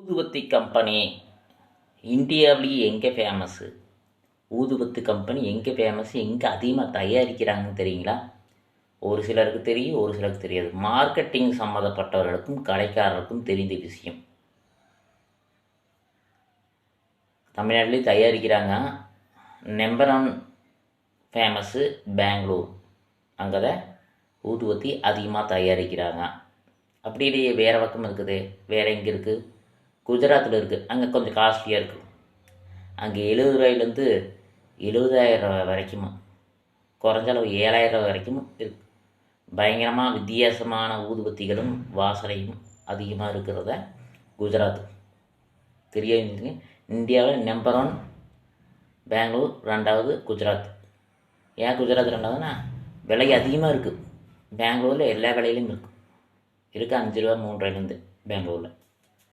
ஊதுபத்தி கம்பெனி. இந்தியாவிலேயே எங்கே ஃபேமஸ்ஸு ஊதுபத்து கம்பெனி எங்கே ஃபேமஸ் எங்கே அதிகமாக தயாரிக்கிறாங்கன்னு தெரியுங்களா? ஒரு சிலருக்கு தெரியும் ஒரு சிலருக்கு தெரியாது. மார்க்கெட்டிங் சம்மந்தப்பட்டவர்களுக்கும் கடைக்காரர்களுக்கும் தெரிந்த விஷயம். தமிழ்நாட்டிலேயே தயாரிக்கிறாங்க நம்பர் ஒன் ஃபேமஸ்ஸு பெங்களூர் அங்கே தான் ஊதுபத்தி அதிகமாக தயாரிக்கிறாங்க. அப்படி இல்லையே வேறு பக்கம் இருக்குது. வேறு எங்கே இருக்குது குஜராத்தில் இருக்குது அங்கே கொஞ்சம் காஸ்ட்லியாக இருக்குது அங்கே எழுபது ரூபாயிலேருந்து எழுபதாயிரம் ரூபாய் வரைக்கும்? குறைஞ்ச அளவு ஏழாயிரம் ரூபாய் வரைக்கும் இருக்கு. பயங்கரமாக வித்தியாசமான ஊதுபத்திகளும் வாசனையும் அதிகமாக இருக்கிறத குஜராத். தெரிய இந்தியாவில் நம்பர் ஒன் பெங்களூர் ரெண்டாவது குஜராத். ஏன் குஜராத் ரெண்டாவதுன்னா விலை அதிகமாக இருக்குது பெங்களூரில் எல்லா விலையிலும் இருக்குது இருக்குது அஞ்சு ரூபா மூணு ரூபாயிலேருந்து பெங்களூரில்.